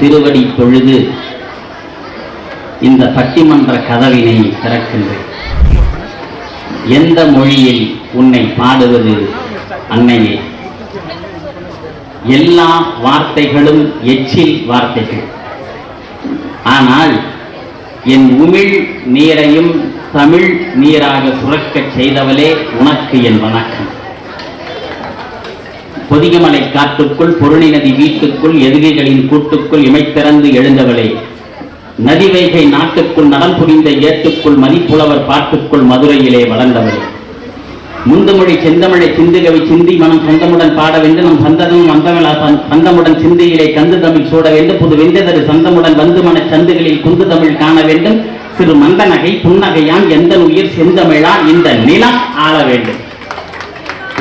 திருவடி பொழுது இந்த பட்டிமன்ற கதவினை திறக்கின்றேன். எந்த மொழியில் உன்னை பாடுவது அன்னையே? எல்லா வார்த்தைகளும் எச்சில் வார்த்தைகள். ஆனால் என் உமிழ் நீரையும் தமிழ் நீராக சுரக்கச் செய்தவளே உனக்கு என் வணக்கம். பொதிகமலை காட்டுக்குள் பொருணி நதி வீட்டுக்குள் எதிரிகளின் கூட்டுக்குள் இமைத்திறந்து எழுந்தவளே. நதிவைகை நாட்டுக்குள் நலம் புரிந்த ஏட்டுக்குள் மதிப்புலவர் பாட்டுக்குள் மதுரையிலே வளர்ந்தவளே. முந்தமொழி செந்தமிழை சிந்துகவி சிந்தி மனம் சொந்தமுடன் பாட வேண்டும் நம் சந்ததமும் வந்தமிழா சந்தமுடன் சிந்தையிலே கந்து தமிழ் சூட வேண்டும் புது வெந்ததரு சந்தமுடன் வந்து மன சந்துகளில் குந்து தமிழ் காண வேண்டும். சிறு மந்தநகை புன்னகையான் எந்த உயிர் செந்தமிழா இந்த நிலம் ஆள வேண்டும்.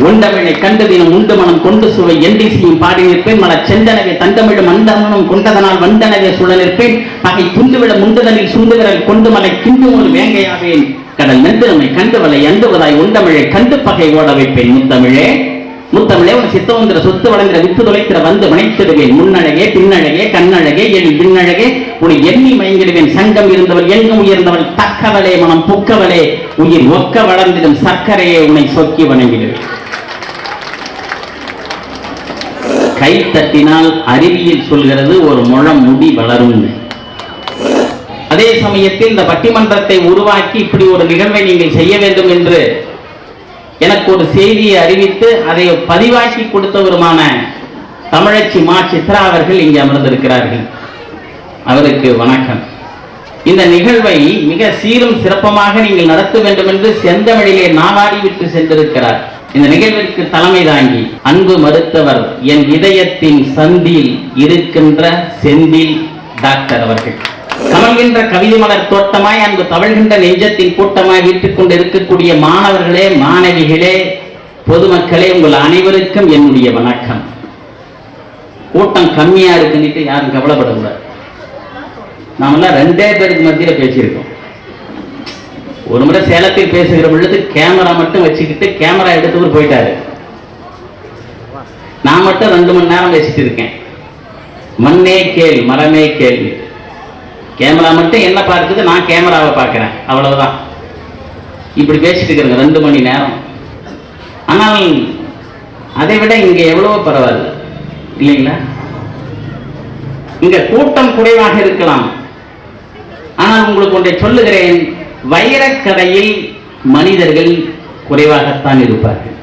உண்டமிழை கண்டு தினம் உண்டு மனம் கொண்டு சுவை எண்டிசியும் பாடி நிற்பேன் மல செந்தனவே தந்தமிழும் மந்தமனம் கொண்டதனால் வந்தனவே சுழ நிற்பேன் பகை துண்டுவிட முண்டுதலில் சுண்டுவிரல் கொண்டு மலை கிண்டும் ஒரு வேங்கையாவேன். கடல் நெடுமை கண்டு வலை அண்டுவதாய் உண்டமிழை கண்டு பகை ஓட வைப்பேன். முத்தமிழே முத்தமிழே உன் சித்தவந்திர சொத்து வழங்குற வித்து தொலைக்கிற வந்து மனைத்திடுவேன் முன்னழகே பின்னழகே கண்ணழகே என் பின்னழகே உன் எண்ணி மயங்கிடுவேன். சங்கம் இருந்தவள் எங்கும் உயர்ந்தவள் தக்கவளே மனம் புக்கவளே. உயிர் ஒக்க வளர்ந்திடும் சர்க்கரையே உன்னை சொக்கி வணங்கிடுவேன். கை தட்டினால் அறிவியல் சொல்கிறது ஒரு முழம் முடி வளரும் அதே சமயத்தில் இந்த பட்டிமன்றத்தை உருவாக்கி இப்படி ஒரு நிகழ்வை நீங்கள் செய்ய வேண்டும் என்று எனக்கு ஒரு செய்தியை அறிவித்து அதை பதிவாக்கி கொடுத்தவருமான தமிழச்சி மா சித்ரா அவர்கள் இங்கே அமர்ந்திருக்கிறார்கள். அவருக்கு வணக்கம். இந்த நிகழ்வை மிக சீரும் சிறப்பமாக நீங்கள் நடத்த வேண்டும் என்று செந்தமிழிலே நாவாடி விட்டு சென்றிருக்கிறார். இந்த நிகழ்விற்கு தலைமை தாங்கி அன்பு மருத்துவர் என் இதயத்தின் சந்தில் இருக்கின்ற செந்தில் டாக்டர் அவர்கள். கமல்கின்ற கவிதை மலர் தோட்டமாய் அன்பு தவழ்கின்ற நெஞ்சத்தின் கூட்டமாய் வீட்டுக் கொண்டு இருக்கக்கூடிய மாணவர்களே மாணவிகளே பொதுமக்களே உங்கள் அனைவருக்கும் என்னுடைய வணக்கம். கூட்டம் கம்மியா இருக்குன்னுட்டு யாரும் கவலைப்படக்கூடாது. நாமெல்லாம் ரெண்டே பேருக்கு மத்தியில பேசியிருக்கோம். ஒரு முறை சேலத்தில் பேசுகிற பொழுது கேமரா மட்டும் வச்சுக்கிட்டு கேமரா எடுத்துக்கிட்டு போயிட்டாரு. நான் மட்டும் ரெண்டு மணி நேரம் பேசிட்டு இருக்கேன். மண்ணே கேள் மரமே கேள். கேமரா மட்டும் என்ன பார்க்குது? நான் கேமராவை பார்க்குறேன். அவ்வளவுதான். இப்படி பேசிட்டு இருக்கிறேங்க ரெண்டு மணி நேரம். ஆனால் அதை விட இங்கே எவ்வளவோ பரவாயில்ல. இல்லைங்களா? இங்க கூட்டம் குறைவாக இருக்கலாம். ஆனால் உங்களுக்கு ஒன்றை சொல்லுகிறேன். வைரக்கடையில் மனிதர்கள் குறைவாகத்தான் இருப்பார்கள்.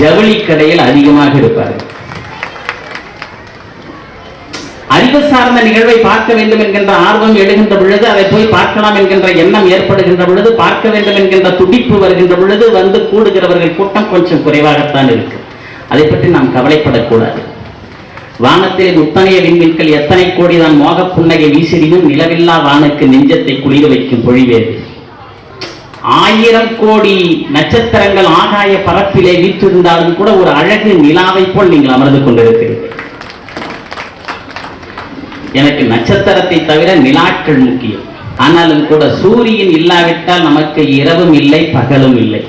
ஜவுளி கடையில் அதிகமாக இருப்பார்கள். அறிவு சார்ந்த நிகழ்வை பார்க்க வேண்டும் என்கின்ற ஆர்வம் எழுகின்ற பொழுது அதை போய் பார்க்கலாம் என்கின்ற எண்ணம் ஏற்படுகின்ற பொழுது பார்க்க வேண்டும் என்கின்ற துடிப்பு வருகின்ற பொழுது வந்து கூடுகிறவர்கள் கூட்டம் கொஞ்சம் குறைவாகத்தான் இருக்கு அதை பற்றி நாம் கவலைப்படக்கூடாது. வானத்திலே முத்தனைய விண்மீன்கள் எத்தனை கோடி தான் மோக புன்னகை வீசிடினும் நிலவில்லா வானுக்கு நெஞ்சத்தை குளிர வைக்கும் பொழிவேது ஆயிரம் கோடி நட்சத்திரங்கள் ஆகாய பரப்பிலே வீற்றிருந்தாலும் கூட ஒரு அழகு நிலாவை போல் நீங்கள் அமர்ந்து கொண்டிருக்கிறீர்கள். எனக்கு நட்சத்திரத்தை தவிர நிலாக்கள் முக்கியம். ஆனாலும் கூட சூரியன் இல்லாவிட்டால் நமக்கு இரவும் இல்லை பகலும் இல்லை.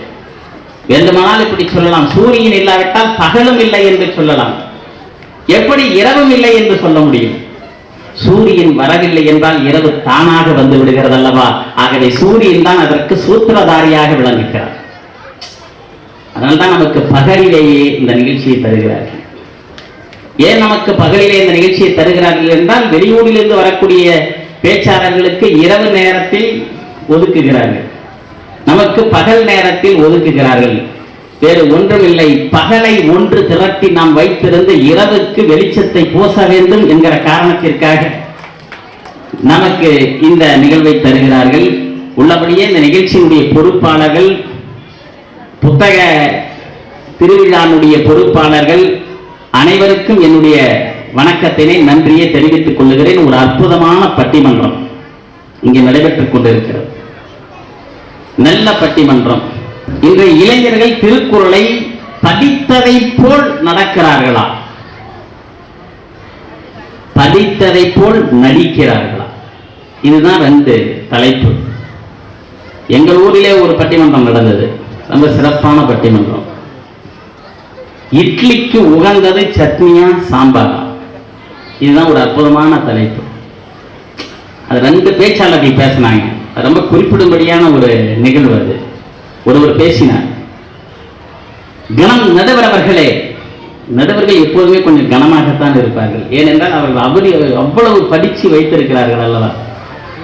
வேண்டுமானால் இப்படி சொல்லலாம். சூரியன் இல்லாவிட்டால் பகலும் இல்லை என்று சொல்லலாம். எப்படி இரவும் இல்லை என்று சொல்ல முடியும்? சூரியன் வரவில்லை என்றால் இரவு தானாக வந்து விடுகிறது அல்லவா ஆகவே சூரியன் தான் அதற்கு சூத்திரதாரியாக விளங்குகிறார். அதனால்தான் நமக்கு பகலிலேயே இந்த நிகழ்ச்சியை தருகிறார்கள் ஏன் நமக்கு பகலிலே இந்த நிகழ்ச்சியை தருகிறார்கள் என்றால் வெளியூரிலிருந்து வரக்கூடிய பேச்சாளர்களுக்கு இரவு நேரத்தில் ஒதுக்குகிறார்கள். நமக்கு பகல் நேரத்தில் ஒதுக்குகிறார்கள். வேறு ஒன்றுமில்லை. பகலை ஒன்று திரட்டி நாம் வைத்திருந்து இரவுக்கு வெளிச்சத்தை பூச வேண்டும் என்கிற காரணத்திற்காக நமக்கு இந்த நிகழ்வை தருகிறார்கள். உள்ளபடியே இந்த நிகழ்ச்சியினுடைய பொறுப்பாளர்கள் புத்தக திருவிழானுடைய பொறுப்பாளர்கள் அனைவருக்கும் என்னுடைய வணக்கத்தினை நன்றியை தெரிவித்துக் கொள்ளுகிறேன் ஒரு அற்புதமான பட்டிமன்றம் இங்கே நடைபெற்றுக் கொண்டிருக்கிறது. நல்ல பட்டிமன்றம். இன்றைய இளைஞர்கள் திருக்குறளை படித்ததை போல் நடக்கிறார்களா? படித்ததை போல் நடிக்கிறார்களா? இதுதான் ரெண்டு தலைப்பு. எங்கள் ஊரிலே ஒரு பட்டிமன்றம் நடந்தது. ரொம்ப சிறப்பான பட்டிமன்றம். இட்லிக்கு உகந்தது சட்னியா சாம்பாரா? இதுதான் ஒரு அற்புதமான தலைப்பு. அது ரெண்டு பேச்சாளர்கள் பேசினாங்க. அது ரொம்ப குறிப்பிடும்படியான ஒரு நிகழ்வு அது. ஒருவர் பேசினார். கணம் நடுவர் அவர்களே நடுவர்கள் எப்போதுமே கொஞ்சம் கனமாகத்தான் இருப்பார்கள். ஏனென்றால் அவர்கள் அவரி அவ்வளவு படிச்சு வைத்திருக்கிறார்கள் அல்லவா?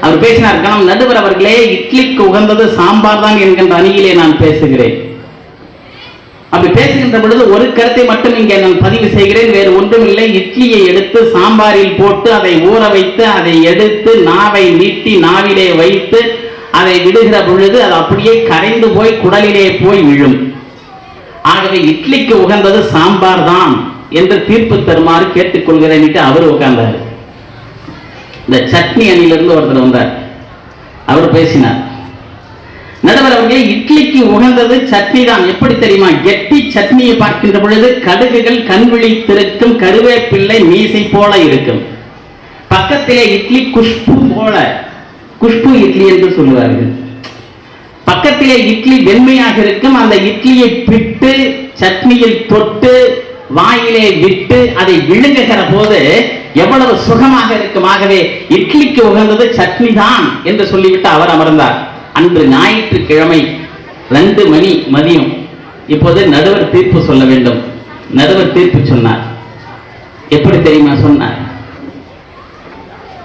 அவர் பேசினார் கணம் நடுவர் அவர்களே இட்லிக்கு உகந்தது சாம்பார் தான் என்கின்ற அணியிலே நான் பேசுகிறேன். அப்படி பேசுகின்ற பொழுது ஒரு கருத்தை மட்டும் இங்கே நான் பதிவு செய்கிறேன். வேறு ஒன்றும் இல்லை இட்லியை எடுத்து சாம்பாரில் போட்டு அதை ஊற வைத்து அதை எடுத்து நாவை நீட்டி நாவிலே வைத்து அதை விடுகிற பொழுது அது அப்படியே கரைந்து போய் குடலிலே போய் விழும். ஆகவே இட்லிக்கு உகந்தது சாம்பார் தான் என்று தீர்ப்பு தருமாறு கேட்டுக்கொள்கிறேன் அவர் உட்கார்ந்தார். இந்த சட்னி அணியிலிருந்து ஒருத்தர் வந்தார். அவர் பேசினார். நடுவர் அவர்களே இட்லிக்கு உகந்தது சட்னி தான். எப்படி தெரியுமா? கெட்டி சட்னியை பார்க்கின்ற பொழுது கடுகுகள் கண் விழித்திருக்கும் கருவேப்பிள்ளை மீசை போல இருக்கும். பக்கத்திலே இட்லி குஷ்பு போல. குஷ்பு இட்லி என்று சொல்லுவார்கள். பக்கத்திலே இட்லி வெண்மையாக இருக்கும். அந்த இட்லியை பிட்டு சட்னியில் தொட்டு வாயிலே விட்டு அதை விழுங்குகிற போது எவ்வளவு சுகமாக இருக்கும். ஆகவே இட்லிக்கு உகந்தது சட்னி தான் என்று சொல்லிவிட்டு அவர் அமர்ந்தார். அன்று ஞாயிற்றுக்கிழமை ரெண்டு மணி மதியம். இப்போது நடுவர் தீர்ப்பு சொல்ல வேண்டும். நடுவர் தீர்ப்பு சொன்னார். எப்படி தெரியுமா சொன்னார்?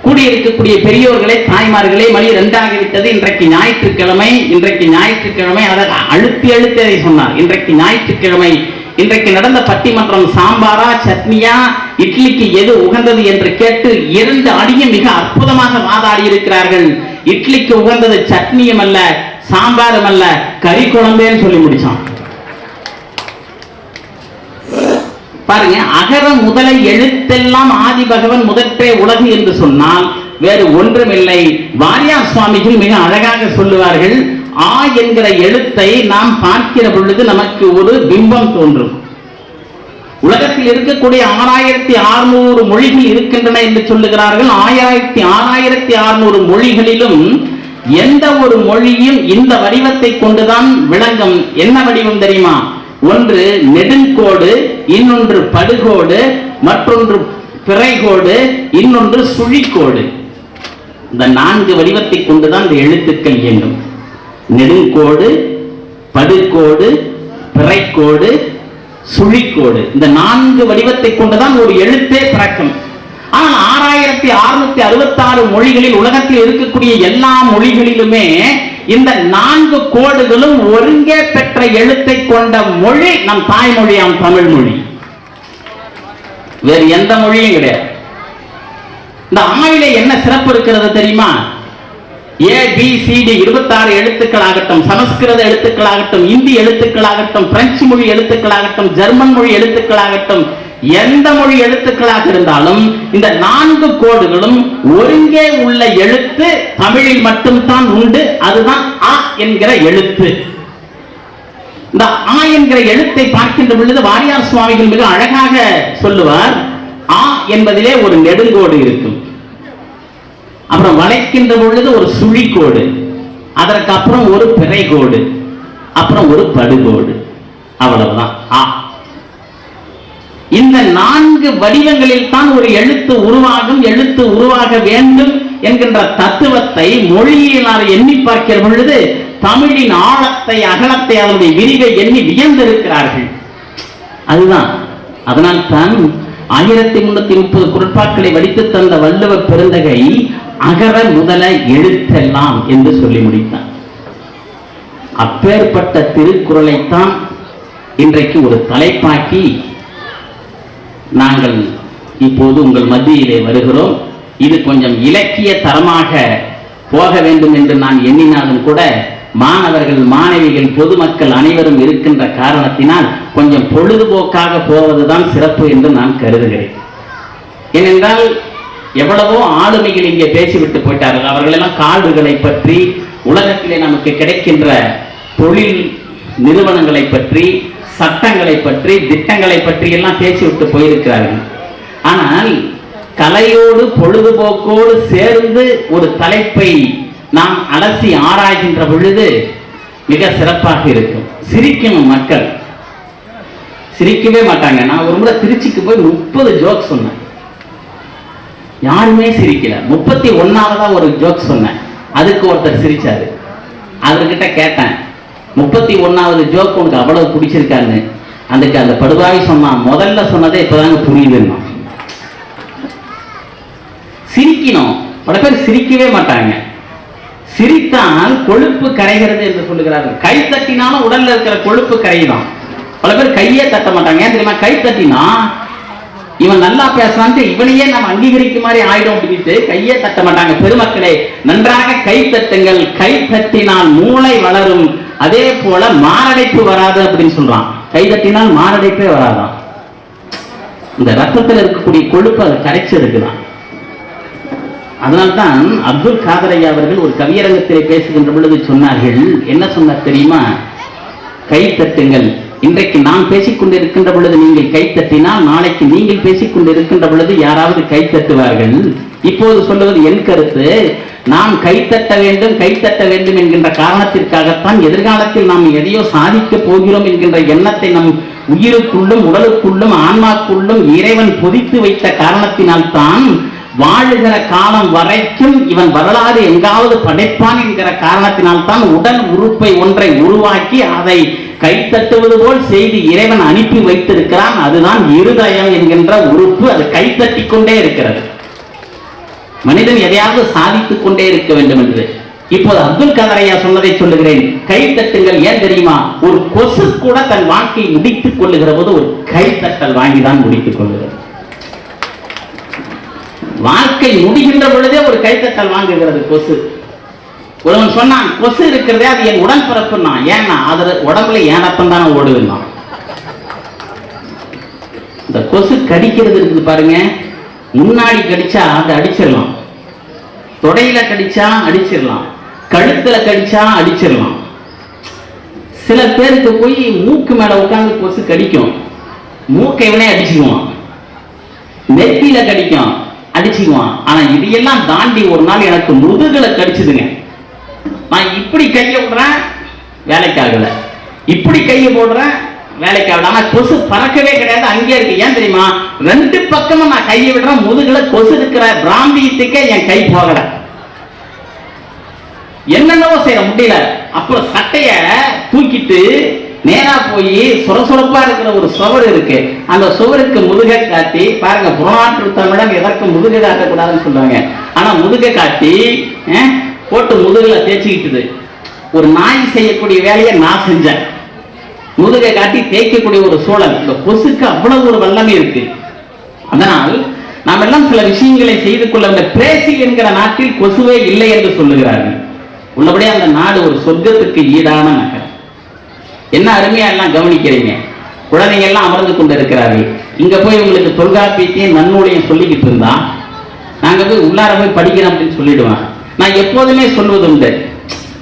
கூடியிருக்கக்கூடிய பெரியோர்களே தாய்மார்களே மணி ரெண்டாகிவிட்டது. இன்றைக்கு ஞாயிற்றுக்கிழமை இன்றைக்கு ஞாயிற்றுக்கிழமை அதை அழுத்தி அழுத்தி அதை சொன்னார். இன்றைக்கு ஞாயிற்றுக்கிழமை இன்றைக்கு நடந்த பட்டிமன்றம் சாம்பாரா சட்னியா இட்லிக்கு எது உகந்தது என்று கேட்டு இரண்டு அடியும் மிக அற்புதமாக வாதாடி இருக்கிறார்கள் இட்லிக்கு உகந்தது சட்னியும் அல்ல சாம்பாரும் அல்ல கறி குழம்பேன்னு சொல்லி முடிச்சான். பாருங்க அகர முதலை எழுத்தெல்லாம் ஆதி பகவன் முதற்றே உலகு என்று சொன்னால் வேறு ஒன்றுமில்லை. வாரியா சுவாமிகள் மிக அழகாக சொல்லுவார்கள் ஆ என்கிற எழுத்தை நாம் பார்க்கிற பொழுது நமக்கு ஒரு பிம்பம் தோன்றும். உலகத்தில் இருக்கக்கூடிய ஆறாயிரத்தி அறுநூறு மொழிகள் இருக்கின்றன என்று சொல்லுகிறார்கள். ஆயிரத்தி ஆறாயிரத்தி அறுநூறு மொழிகளிலும் எந்த ஒரு மொழியும் இந்த வடிவத்தை கொண்டுதான் விளங்கும். என்ன வடிவம் தெரியுமா? ஒன்று நெடுங்கோடு இன்னொன்று படுகோடு மற்றொன்று பிறைகோடு இன்னொன்று சுழிக்கோடு இந்த நான்கு வடிவத்தை கொண்டுதான் இந்த எழுத்துக்கள் இயங்கும். நெடுங்கோடு படுகோடு பிறைக்கோடு சுழிக்கோடு இந்த நான்கு வடிவத்தை கொண்டுதான் ஒரு எழுத்தே பிறக்கும். ஆனால் ஆறாயிரத்தி அறுநூத்தி அறுபத்தி ஆறு மொழிகளில் உலகத்தில் இருக்கக்கூடிய எல்லா மொழிகளிலுமே இந்த நான்கு கோடுகளும் ஒருங்கே பெற்ற எழுத்தை கொண்ட மொழி நம் தாய்மொழியாம் தமிழ் மொழி வேறு எந்த மொழியும் கிடையாது. இந்த ஆயில என்ன சிறப்பு இருக்கிறது தெரியுமா? ஏ பி சி டி இருபத்தாறு எழுத்துக்களாகட்டும் சமஸ்கிருத எழுத்துக்களாகட்டும் இந்தி எழுத்துக்களாகட்டும் பிரெஞ்சு மொழி எழுத்துக்களாகட்டும் ஜெர்மன் மொழி எழுத்துக்களாகட்டும் எந்த மொழி எழுத்துக்களாக இருந்தாலும் இந்த நான்கு கோடுகளும் ஒருங்கே உள்ள எழுத்து தமிழில் மட்டும்தான் உண்டு. அதுதான் அ என்கிற எழுத்து. இந்த ஆ என்கிற எழுத்தை பார்க்கின்ற பொழுது வாரியார் சுவாமிகள் மிக அழகாக சொல்லுவார் ஆ என்பதிலே ஒரு நெடுங்கோடு இருக்கும். அப்புறம் வளைக்கின்ற பொழுது ஒரு சுழிக்கோடு அதற்கு அப்புறம் ஒரு பிறைகோடு அப்புறம் ஒரு படுகோடு. அவ்வளவுதான். ஆ இந்த நான்கு வடிவங்களில் தான் ஒரு எழுத்து உருவாகும் எழுத்து உருவாக வேண்டும் என்கின்ற தத்துவத்தை மொழியினால் எண்ணி பார்க்கிற பொழுது தமிழின் ஆழத்தை அகலத்தை அதனுடைய விரிவை எண்ணி வியந்திருக்கிறார்கள். அதுதான். அதனால் தான் ஆயிரத்தி முன்னூத்தி முப்பது குரட்பாக்களை வடித்து தந்த வள்ளுவ பெருந்தகை அகர முதல எழுத்தெல்லாம் என்று சொல்லி முடித்தார் அப்பேற்பட்ட திருக்குறளைத்தான் இன்றைக்கு ஒரு தலைப்பாக்கி நாங்கள் இப்போது உங்கள் மத்தியிலே வருகிறோம். இது கொஞ்சம் இலக்கிய தரமாக போக வேண்டும் என்று நான் எண்ணினாலும் கூட மாணவர்கள் மாணவிகள் பொதுமக்கள் அனைவரும் இருக்கின்ற காரணத்தினால் கொஞ்சம் பொழுதுபோக்காக போவதுதான் சிறப்பு என்று நான் கருதுகிறேன். ஏனென்றால் எவ்வளவோ ஆளுமைகள் இங்கே பேசிவிட்டு போயிட்டார்கள். அவர்களெல்லாம் கால்களை பற்றி உலகத்திலே நமக்கு கிடைக்கின்ற தொழில் நிறுவனங்களை பற்றி சட்டங்களை பற்றி திட்டங்களை பற்றி எல்லாம் பேசிவிட்டு போயிருக்கிறார்கள். ஆனால் கலையோடு பொழுதுபோக்கோடு சேர்ந்து ஒரு தலைப்பை நாம் அலசி ஆராய்கின்ற பொழுது மிக சிறப்பாக இருக்கும். சிரிக்கணும் மக்கள். சிரிக்கவே மாட்டாங்க. நான் ஒரு முறை திருச்சிக்கு போய் முப்பது ஜோக் சொன்னேன். யாருமே சிரிக்கல. முப்பத்தி ஒன்னாவதா ஒரு ஜோக் சொன்னேன். அதுக்கு ஒருத்தர் சிரிச்சாரு. அவர்கிட்ட கேட்டேன். முப்பத்தி ஒன்றாவது ஜோக் உனக்கு அவ்வளவு பிடிச்சிருக்கான்னு. அதுக்கு அந்த படுவாய் சொன்னான் முதல்ல சொன்னதே இப்போதாங்க புரியுதுன்னா சிரிக்கணும். பல பேர் சிரிக்கவே மாட்டாங்க. சிரித்தால் கொழுப்பு கரைகிறது என்று சொல்லுகிறார்கள். கை தட்டினாலும் உடல்ல இருக்கிற கொழுப்பு கரையுதான். பல பேர் கையே தட்ட மாட்டாங்க. ஏன் தெரியுமா? கை தட்டினா இவன் நல்லா பேசுறான்ட்டு இவனையே நம்ம அங்கீகரிக்க மாதிரி ஆயிடும் அப்படின்ட்டு கையே தட்ட மாட்டாங்க. பெருமக்களே நன்றாக கை தட்டுங்கள். கை தட்டினால் மூளை வளரும். அதே போல மாரடைப்பு வராது அப்படின்னு சொல்றான். கை தட்டினால் மாரடைப்பே வராதான் இந்த ரத்தத்தில் இருக்கக்கூடிய கொழுப்பு அது கரைச்சிருக்குதான். அதனால்தான் அப்துல் காதரையா அவர்கள் ஒரு கவியரங்கத்திலே பேசுகின்ற பொழுது சொன்னார்கள் என்ன சொன்னார் தெரியுமா? கை தட்டுங்கள். இன்றைக்கு நான் பேசிக் கொண்டிருக்கின்ற பொழுது நீங்கள் கைத்தட்டினால் நாளைக்கு நீங்கள் பேசிக் கொண்டிருக்கின்ற பொழுது யாராவது கைத்தட்டுவார்கள் இப்போது சொல்லுவது என் கருத்து. நாம் கைத்தட்ட வேண்டும் கைத்தட்ட வேண்டும் என்கின்ற காரணத்திற்காகத்தான் எதிர்காலத்தில் நாம் எதையோ சாதிக்க போகிறோம் என்கின்ற எண்ணத்தை நம் உயிருக்குள்ளும் உடலுக்குள்ளும் ஆன்மாக்குள்ளும் இறைவன் பொதித்து வைத்த காரணத்தினால்தான் வாழுகிற காலம் வரைக்கும் இவன் வரலாறு எங்காவது படைப்பான் என்கிற காரணத்தினால்தான் உடல் உறுப்பை ஒன்றை உருவாக்கி அதை கைத்தட்டுவது போல் செய்து இறைவன் அனுப்பி வைத்திருக்கிறான். அதுதான் இருதயம் என்கின்ற உறுப்பு. அது கைத்தட்டி கொண்டே இருக்கிறது. மனிதன் எதையாவது சாதித்துக் கொண்டே இருக்க வேண்டும் என்று. இப்போது அப்துல் கதரையா சொன்னதை சொல்லுகிறேன். கைத்தட்டுங்கள் ஏன் தெரியுமா? ஒரு கொசு கூட தன் வாழ்க்கையை முடித்துக் கொள்ளுகிற போது ஒரு கைத்தட்டல் வாங்கிதான் முடித்துக் கொள்ளுகிறது. வாழ்க்கை முடிகின்ற பொழுதே ஒரு கைத்தட்டல் வாங்குகிறது கொசு. ஒருவன் சொன்னான் கொசு இருக்கிறதே அது என் உடன்பிறப்புன்னா ஏன்னா அது உடம்புல என் ரத்தம் தானே ஓடுதுன்னா இந்த கொசு கடிக்கிறது இருக்குது பாருங்க. முன்னாடி கடிச்சா அதை அடிச்சிடலாம். தொடையில கடிச்சா அடிச்சிடலாம். கழுத்துல கடிச்சா அடிச்சிடலாம். சில பேருக்கு போய் மூக்கு மேல உட்காந்து கொசு கடிக்கும். மூக்கை இவனே அடிச்சுக்குவான். நெத்தியில கடிக்கும். அடிச்சுக்குவான். ஆனா இதையெல்லாம் தாண்டி ஒரு நாள் எனக்கு முதுகலை கடிச்சுதுங்க. நான் இப்படி கையை விடுறேன் வேலைக்காகல. இப்படி கையை போடுறேன் வேலைக்காகல. ஆனா கொசு பறக்கவே கிடையாது. அங்கே இருக்கு. ஏன் தெரியுமா? ரெண்டு பக்கமும் நான் கையை விடுறேன் முதுகுல கொசு இருக்கிற பிராந்தியத்துக்கே என் கை போகல. என்னென்னவோ செய்ய முடியல. அப்புறம் சட்டைய தூக்கிட்டு நேரா போய் சுரசுரப்பா இருக்கிற ஒரு சுவர் இருக்கு. அந்த சுவருக்கு முதுகை காட்டி பாருங்க புறநாற்று தமிழன் எதற்கு முதுகை காட்டக்கூடாதுன்னு சொல்லுவாங்க. ஆனா முதுகை காட்டி போட்டு முதுகில் தேய்ச்சிக்கிட்டுது. ஒரு நாய் செய்யக்கூடிய வேலையை நான் செஞ்சேன். முதுகை காட்டி தேய்க்கக்கூடிய ஒரு சூழல். இந்த கொசுக்கு அவ்வளவு ஒரு வல்லமை இருக்கு. அதனால் நாம் எல்லாம் சில விஷயங்களை செய்து கொள்ள இந்த பிரேசி என்கிற நாட்டில் கொசுவே இல்லை என்று சொல்லுகிறார்கள். உள்ளபடியே அந்த நாடு ஒரு சொர்க்கத்துக்கு ஈடான நகர் என்ன அருமையா எல்லாம் கவனிக்கிறீங்க? குழந்தைங்க எல்லாம் அமர்ந்து கொண்டு இருக்கிறார்கள் இங்க போய் உங்களுக்கு தொல்காப்பியத்தையும் நன்னூலையும் சொல்லிக்கிட்டு இருந்தான் நாங்க போய் உள்ளார போய் படிக்கிறோம் அப்படின்னு சொல்லிடுவேன் நான் எப்போதுமே சொல்வது உண்டு.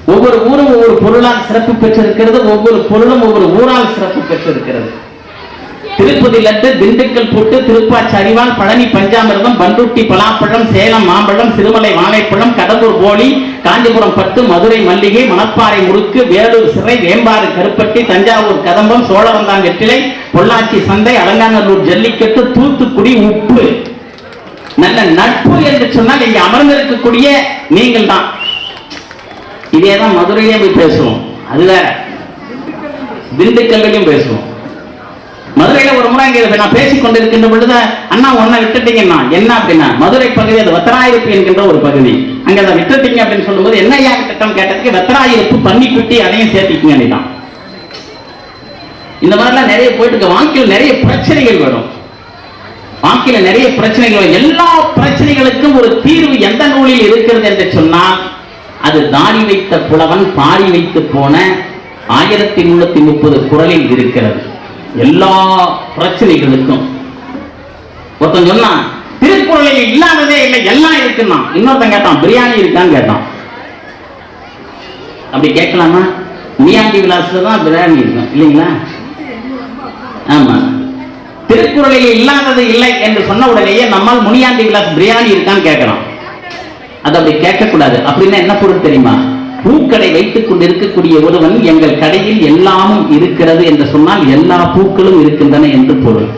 ஒவ்வொரு ஊரும் ஒவ்வொரு பொருளால் சிறப்பு பெற்றிருக்கிறது ஒவ்வொரு பொருளும் ஒவ்வொரு ஊரால் சிறப்பு பெற்றிருக்கிறது. திருப்பதியிலிருந்து திண்டுக்கல் புட்டு திருப்பாச்சி அறிவான் பழனி பஞ்சாமிர்தம் பண்ருட்டி பலாப்பழம் சேலம் மாம்பழம் சிறுமலை வாழைப்பழம் கடலூர் போலி காஞ்சிபுரம் பட்டு மதுரை மல்லிகை மணப்பாறை முறுக்கு வேலூர் சிறை வேம்பாறு கருப்பட்டி தஞ்சாவூர் கதம்பம் சோழவந்தான் வெற்றிலை பொள்ளாச்சி சந்தை அலங்காநல்லூர் ஜல்லிக்கட்டு தூத்துக்குடி உப்பு. நல்ல நட்பு என்று சொன்னால் இங்க அமர்ந்திருக்கக்கூடிய நீங்கள் தான். இதே தான் மதுரையிலே போய் பேசுவோம். அது வேற. திண்டுக்கல்லையும் பேசுவோம். மதுரையில ஒரு முறை இங்க நான் பேசிக் கொண்டிருக்கின்ற பொழுது அண்ணா ஒன்ன விட்டுட்டீங்கன்னா என்ன அப்படின்னா மதுரை பகுதி அது வத்தராயிருப்பு என்கின்ற ஒரு பகுதி. அங்க அதை விட்டுட்டீங்க அப்படின்னு சொல்லும்போது என்ன ஏன் திட்டம் கேட்டதுக்கு வெத்தராயிருப்பு பன்னிக்குட்டி அதையும் சேர்த்திக்கங்க தான் இந்த மாதிரிலாம் நிறைய போயிட்டு இருக்க வாழ்க்கையில் நிறைய பிரச்சனைகள் வரும். வாழ்க்கையில நிறைய பிரச்சனைகள் வரும். எல்லா பிரச்சனைகளுக்கும் ஒரு தீர்வு எந்த நூலில் இருக்கிறது என்று சொன்னால் அது தாடி வைத்த புலவன் பாரி வைத்து போன ஆயிரத்தி முன்னூத்தி முப்பது குரலில் இருக்கிறது. எல்லா பிரச்சனைகளுக்கும். ஒருத்தன் சொன்னான் திருக்குறளை இல்லாததே இல்லை எல்லாம் இருக்குன்னா இன்னொருத்தன் கேட்டான் பிரியாணி இருக்கான்னு கேட்டான். அப்படி கேட்கலாமா? மியாண்டி விலாசில தான் பிரியாணி இருக்கும் இல்லைங்களா? ஆமா. திருக்குறளில் இல்லாதது இல்லை என்று சொன்ன உடனேயே நம்மால் முனியாண்டி விலாஸ் பிரியாணி இருக்கான்னு கேட்குறான். அது அப்படி கேட்கக்கூடாது. அப்படின்னா என்ன பொருள் தெரியுமா? பூக்கடை வைத்துக் கொண்டு இருக்கக்கூடிய ஒருவன் எங்கள் கடையில் எல்லாமும் இருக்கிறது என்று சொன்னால் எல்லா பூக்களும் இருக்கின்றன என்று பொருள்.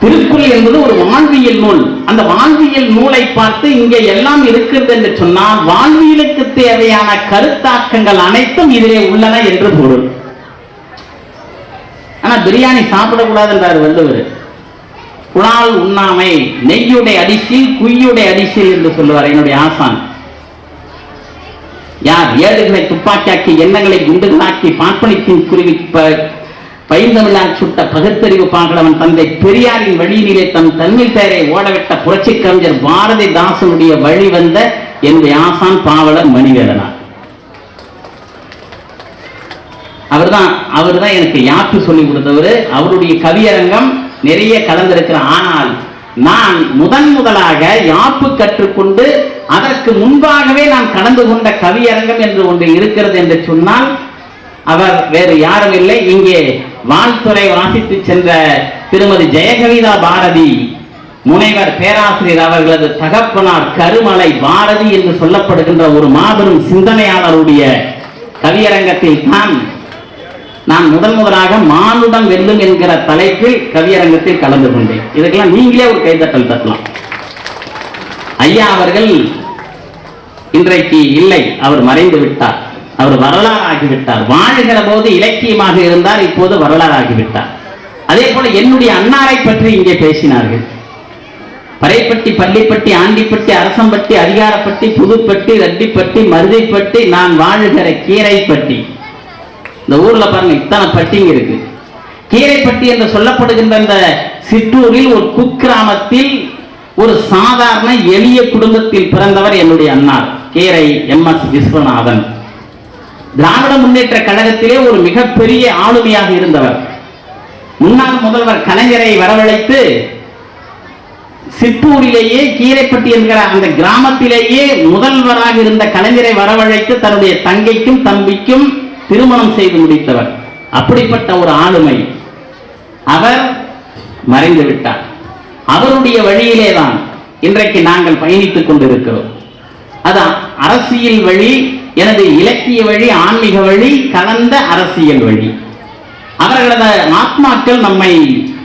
திருக்குறள் என்பது ஒரு வாழ்வியல் நூல். அந்த வாழ்வியல் நூலை பார்த்து இங்கே எல்லாம் இருக்கிறது என்று சொன்னால் வாழ்வியலுக்கு தேவையான கருத்தாக்கங்கள் அனைத்தும் இதிலே உள்ளன என்று பொருள். ஆனா பிரியாணி சாப்பிடக்கூடாது என்றார் வள்ளுவர். குழால் உண்ணாமை நெய்யுடைய அடிசில் குய்யுடைய அடிசில் என்று சொல்லுவார் என்னுடைய ஆசான். யார் ஏழுகளை துப்பாக்கியாக்கி எண்ணங்களை குண்டுகளாக்கி பார்ப்பனித்தின் குருவி ப- சுட்ட பகுத்தறிவு பாகலவன் தந்தை பெரியாரின் வழியிலே தன் தன்மை பெயரை ஓடவிட்ட புரட்சி கவிஞர் பாரதிதாசனுடைய வழி வந்த என்னுடைய ஆசான் பாவலர் மணிவேலனார் அவர்தான் அவர்தான் எனக்கு யாப்பு சொல்லி கொடுத்தவர். அவருடைய கவியரங்கம் நிறைய கலந்திருக்கிற. ஆனால் நான் முதன் முதலாக யாப்பு கற்றுக்கொண்டு அதற்கு முன்பாகவே நான் கலந்து கொண்ட கவியரங்கம் என்று ஒன்று இருக்கிறது என்று சொன்னால் அவர் வேறு யாரும் இல்லை. இங்கே வாழ்த்துறை வாசித்து சென்ற திருமதி ஜெயகவிதா பாரதி முனைவர் பேராசிரியர் அவர்களது தகப்பனார் கருமலை பாரதி என்று சொல்லப்படுகின்ற ஒரு மாபெரும் சிந்தனையாளருடைய கவியரங்கத்தில் தான் நான் முதன் முதலாக மானுடம் வெல்லும் என்கிற தலைப்பில் கவியரங்கத்தில் கலந்து கொண்டேன். இதுக்கெல்லாம் நீங்களே ஒரு கைதட்டல் தட்டலாம். ஐயா அவர்கள் இன்றைக்கு இல்லை. அவர் மறைந்து விட்டார். அவர் வரலாறாகிவிட்டார் வாழுகிற போது இலக்கியமாக இருந்தார் இப்போது வரலாறாகிவிட்டார் அதே போல என்னுடைய அன்னாரை பற்றி இங்கே பேசினார்கள். பறைப்பட்டி பள்ளிப்பட்டி ஆண்டிப்பட்டி அரசம்பட்டி அதிகாரப்பட்டி புதுப்பட்டி ரெட்டிப்பட்டி மருதைப்பட்டி நான் வாழுகிற கீரைப்பட்டி. இந்த ஊர்ல பாருங்க இத்தனை பட்டிங்க இருக்கு. கீரைப்பட்டி என்று சொல்லப்படுகின்ற இந்த சிற்றூரில் ஒரு குக்கிராமத்தில் ஒரு சாதாரண எளிய குடும்பத்தில் பிறந்தவர் என்னுடைய அண்ணார் கீரை எம் எஸ் விஸ்வநாதன். திராவிட முன்னேற்ற கழகத்திலே ஒரு மிகப்பெரிய ஆளுமையாக இருந்தவர். முன்னாள் முதல்வர் கலைஞரை வரவழைத்து சிற்றூரிலேயே கீரைப்பட்டி என்கிற அந்த கிராமத்திலேயே முதல்வராக இருந்த கலைஞரை வரவழைத்து தன்னுடைய தங்கைக்கும் தம்பிக்கும் திருமணம் செய்து முடித்தவர். அப்படிப்பட்ட ஒரு ஆளுமை. அவர் மறைந்து விட்டார். அவருடைய வழியிலே தான் இன்றைக்கு நாங்கள் பயணித்துக் கொண்டிருக்கிறோம். அதான் அரசியல் வழி எனது இலக்கிய வழி ஆன்மீக வழி கலந்த அரசியல் வழி. அவர்களது ஆத்மாக்கள் நம்மை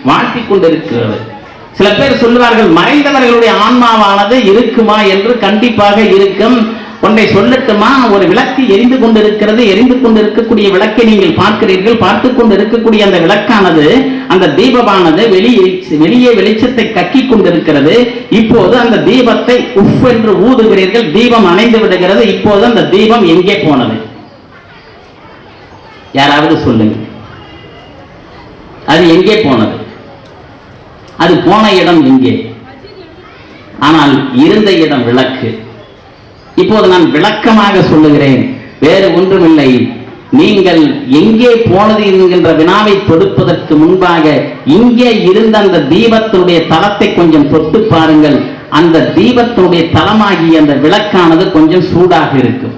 வாழ்த்தி கொண்டிருக்கிறது. சில பேர் சொல்லுவார்கள் மறைந்தவர்களுடைய ஆன்மாவானது இருக்குமா? என்று கண்டிப்பாக இருக்கும். ஒன்றை சொல்லட்டுமா? ஒரு விளக்கு எரிந்து கொண்டிருக்கிறது. எரிந்து கொண்டிருக்கக்கூடிய விளக்கை நீங்கள் பார்க்கிறீர்கள். பார்த்து கொண்டு இருக்கக்கூடிய அந்த விளக்கானது அந்த தீபமானது வெளியே வெளியே வெளிச்சத்தை கக்கி கொண்டிருக்கிறது. இப்போது அந்த தீபத்தை உஃப் என்று ஊதுகிறீர்கள். தீபம் அணைந்து விடுகிறது. இப்போது அந்த தீபம் எங்கே போனது? யாராவது சொல்லுங்க. அது எங்கே போனது? அது போன இடம் எங்கே ஆனால் இருந்த இடம் விளக்கு. இப்போது நான் விளக்கமாக சொல்லுகிறேன் வேறு ஒன்றுமில்லை. நீங்கள் எங்கே போனது என்கின்ற வினாவை தொடுப்பதற்கு முன்பாக இங்கே இருந்த அந்த தீபத்தினுடைய தளத்தை கொஞ்சம் தொட்டு பாருங்கள். அந்த தீபத்தினுடைய தளமாகிய அந்த விளக்கானது கொஞ்சம் சூடாக இருக்கும்.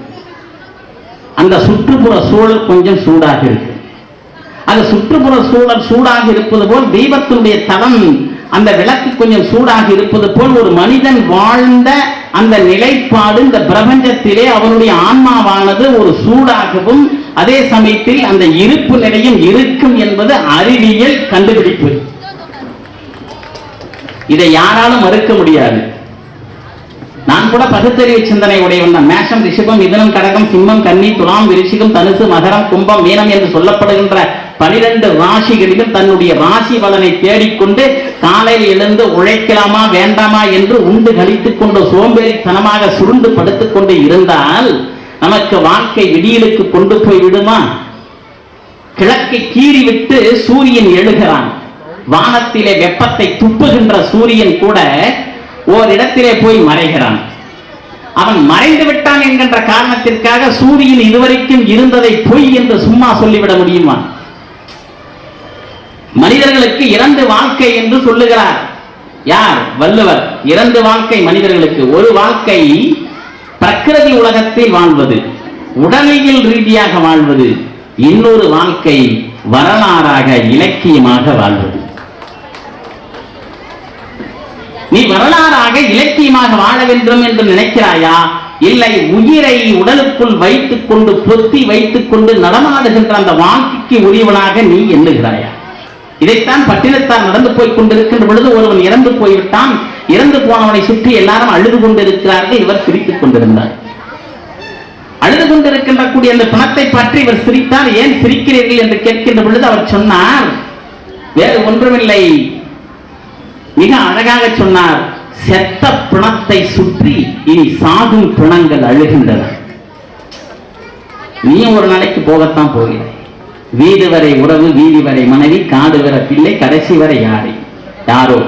அந்த சுற்றுப்புற சூழல் கொஞ்சம் சூடாக இருக்கும். அந்த சுற்றுப்புற சூழல் சூடாக இருப்பது போல் தீபத்தினுடைய தளம் அந்த விளக்கு கொஞ்சம் சூடாக இருப்பது போல் ஒரு மனிதன் வாழ்ந்த அந்த நிலைப்பாடு இந்த பிரபஞ்சத்திலே அவனுடைய ஆன்மாவானது ஒரு சூடாகவும் அதே சமயத்தில் அந்த இருப்பு நிலையும் இருக்கும் என்பது அறிவியல் கண்டுபிடிப்பு இதை யாராலும் மறுக்க முடியாது நான் கூட பகுத்தறிவு சிந்தனை உடையவன் தான். மேஷம் ரிஷபம் இதனம் கடகம் சிம்மம் கன்னி துலாம் விருச்சிகம் தனுசு மகரம் கும்பம் மீனம் என்று சொல்லப்படுகின்ற பனிரெண்டு ராசிகளிலும் தன்னுடைய ராசி பலனை தேடிக்கொண்டு காலையில் எழுந்து உழைக்கலாமா வேண்டாமா என்று உண்டு கழித்துக் கொண்டு சோம்பேறித்தனமாக சுருண்டு படுத்துக் கொண்டு இருந்தால் நமக்கு வாழ்க்கை விடியலுக்கு கொண்டு போய் விடுமா? கிழக்கை கீறிவிட்டு சூரியன் எழுகிறான். வானத்திலே வெப்பத்தை துப்புகின்ற சூரியன் கூட ஓரிடத்திலே போய் மறைகிறான். அவன் மறைந்து விட்டான் என்கின்ற காரணத்திற்காக சூரியன் இதுவரைக்கும் இருந்ததை பொய் என்று சும்மா சொல்லிவிட முடியுமா? மனிதர்களுக்கு இரண்டு வாழ்க்கை என்று சொல்லுகிறார். யார்? வள்ளுவர். இரண்டு வாழ்க்கை மனிதர்களுக்கு. ஒரு வாழ்க்கை பிரகிருதி உலகத்தில் வாழ்வது உடலியல் ரீதியாக வாழ்வது இன்னொரு வாழ்க்கை வரலாறாக இலக்கியமாக வாழ்வது. நீ வரலாறாக இலக்கியமாக வாழ வேண்டும் என்று நினைக்கிறாயா? இல்லை உயிரை உடலுக்குள் வைத்துக் கொண்டு பொத்தி வைத்துக் கொண்டு நடமாடுகின்ற அந்த வாழ்க்கைக்கு உரியவனாக நீ எண்ணுகிறாயா? இதைத்தான் பட்டினத்தார் நடந்து போய் கொண்டிருக்கின்ற பொழுது ஒருவன் இறந்து போய்விட்டான். இறந்து போனவனை சுற்றி எல்லாரும் அழுது கொண்டிருக்கிறார்கள். இவர் சிரித்துக் கொண்டிருந்தார். அழுது கொண்டிருக்கின்ற கூடிய அந்த பிணத்தை பற்றி இவர் சிரித்தார். ஏன் சிரிக்கிறீர்கள்? என்று கேட்கின்ற பொழுது அவர் சொன்னார் வேறு ஒன்றுமில்லை. மிக அழகாக சொன்னார் செத்த பிணத்தை சுற்றி இனி சாகும் பிணங்கள் அழுகின்றன. நீயும் ஒரு நாளைக்கு போகத்தான் போகிறாய். வீடு வரை உறவு வீதி வரை மனைவி காடு வரை பிள்ளை கடைசி வரை யாரை? யாரோ?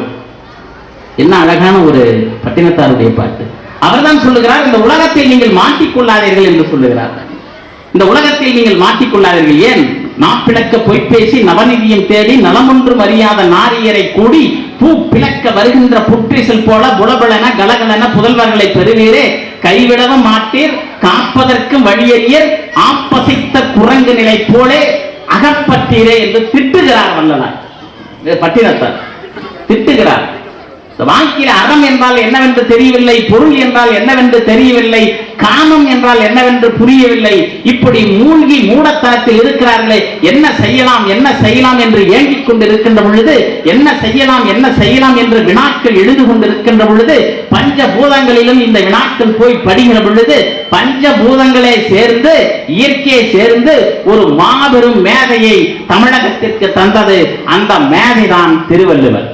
என்ன அழகான ஒரு பட்டினத்தாருடைய பாட்டு. அவர்தான் சொல்லுகிறார் இந்த உலகத்தில் நீங்கள் மாட்டிக்கொள்ளாதீர்கள் என்று சொல்லுகிறார். இந்த உலகத்தில் நீங்கள் மாட்டிக்கொள்ளாதீர்கள். ஏன்? நாப்பிளக்க பொய்ப்பேசி நவநிதியம் தேடி நலமொன்றும் அறியாத நாரியரை கூடி பூ பிளக்க வருகின்ற புற்றிசல் போல புலபலன கலகலன புதல்வர்களை பெறுவீரே. கைவிடவும் மாட்டீர் காப்பதற்கும் வழியறியர் ஆப்பசைத்த குரங்கு நிலை போலே அகப்பட்டீரே என்று திட்டுகிறார் வல்லலார் பட்டினத்தார் திட்டுகிறார். இந்த வாழ்க்கையில் அறம் என்றால் என்னவென்று தெரியவில்லை பொருள் என்றால் என்னவென்று தெரியவில்லை காமம் என்றால் என்னவென்று புரியவில்லை இப்படி மூழ்கி மூடத்தனத்தில் இருக்கிறார்களே என்ன செய்யலாம் என்ன செய்யலாம் என்று ஏங்கிக் கொண்டிருக்கின்ற பொழுது என்ன செய்யலாம் என்ன செய்யலாம் என்று வினாக்கள் எழுது கொண்டிருக்கின்ற பொழுது பஞ்ச பூதங்களிலும் இந்த வினாக்கள் போய் படுகிற பொழுது பஞ்சபூதங்களே சேர்ந்து இயற்கையை சேர்ந்து ஒரு மாபெரும் மேதையை தமிழகத்திற்கு தந்தது அந்த மேதைதான் திருவள்ளுவர்.